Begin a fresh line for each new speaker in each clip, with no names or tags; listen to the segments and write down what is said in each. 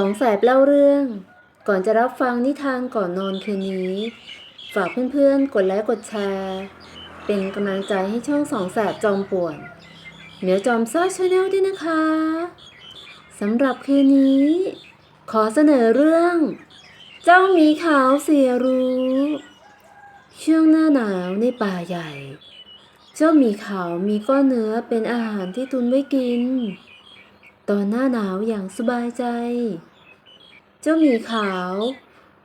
สองแสบเล่าเรื่อง ก่อนจะรับฟังนิทานก่อนนอนคืนนี้ ฝากเพื่อนๆ กดไลค์กดแชร์ เป็นกำลังใจให้ช่องสองแสบจอมป่วน เหมียวจอมซ่าชาแนลด้วยนะคะสำหรับคืนนี้ ขอเสนอเรื่อง เจ้าหมีขาวเสียรู้ ช่วงหน้าหนาวในป่าใหญ่ เจ้าหมีขาวมีก้อนเนื้อเป็นอาหารที่ตุนไว้กิน ตอนหน้าหนาวอย่างสบายใจ เจ้าหมีขาว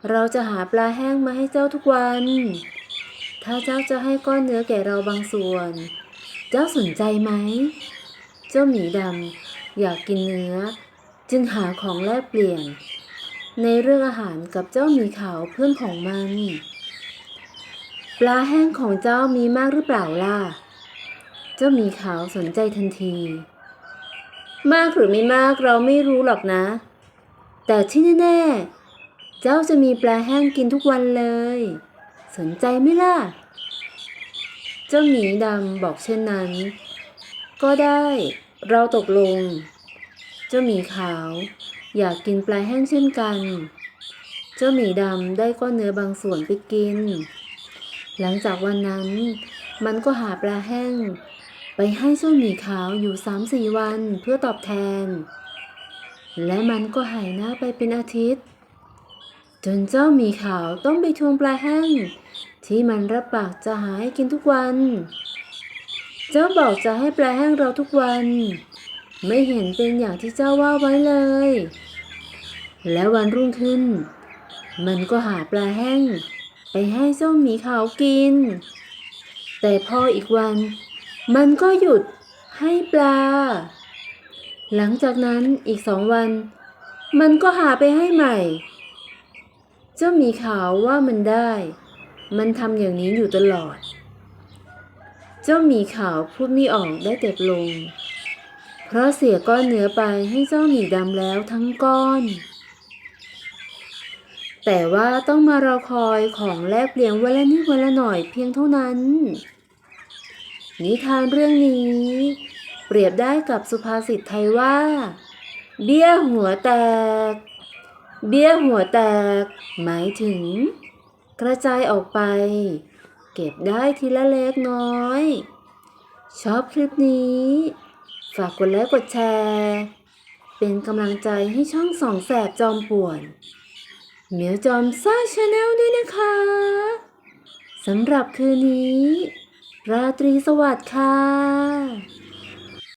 เราจะหาปลาแห้งมาให้เจ้าทุกวัน ถ้าเจ้าจะให้ก้อนเนื้อแก่เราบางส่วน เจ้าสนใจไหม เจ้าหมีดำอยากกินเนื้อ จึงหาของแลกเปลี่ยน ในเรื่องอาหารกับเจ้าหมีขาวเพื่อนของมัน ปลาแห้งของเจ้ามีมากหรือเปล่าล่ะ เจ้าหมีขาวสนใจทันที มากหรือไม่มากเราไม่รู้หรอกนะ แต่ที่แน่ๆ เจ้าจะมีปลาแห้งกินทุกวันเลย สนใจไหมล่ะ เจ้าหมีดำบอกเช่นนั้น ก็ได้ เราตกลง เจ้าหมีขาว อยากกินปลาแห้งเช่นกัน เจ้าหมีดำได้ก้อนเนื้อบางส่วนไปกิน หลังจากวันนั้น มันก็หาปลาแห้ง ไปให้เจ้าหมีขาวอยู่สามสี่วันเพื่อตอบแทน และมันก็หายหน้าไปเป็นอาทิตย์ จนเจ้าหมีขาวต้องไปทวงปลาแห้ง ที่มันรับปากจะหาให้กินทุกวัน เจ้าบอกจะให้ปลาแห้งเราทุกวัน ไม่เห็นเป็นอย่างที่เจ้าว่าไว้เลย และวันรุ่งขึ้น มันก็หาปลาแห้ง ไปให้เจ้าหมีขาวกิน แต่พออีกวัน มันก็หยุดให้ปลา หลังจากนั้นอีกสองวัน มันก็หาไปให้ใหม่ เจ้าหมีขาวว่ามันได้ มันทำอย่างนี้อยู่ตลอด เจ้าหมีขาวพูดไม่ออกได้แต่ลง เพราะเสียก้อนเนื้อไปให้เจ้าหมีดำแล้วทั้งก้อนแต่ว่าต้องมารอคอยของแลกเปลี่ยนวันละนิดวันละหน่อยเพียงเท่านั้น นิทานเรื่องนี้ เปรียบได้กับสุภาษิตไทยว่า เบี้ยหัวแตก เบี้ยหัวแตก หมายถึง กระจายออกไป เก็บได้ทีละเล็กน้อย ชอบคลิปนี้ ฝากกดไลค์กดแชร์ เป็นกำลังใจให้ช่องสองแสบจอมป่วนเหมียวจอมซ่าชาแนลด้วยนะคะ สำหรับคืนนี้ ราตรีสวัสดิ์ค่ะ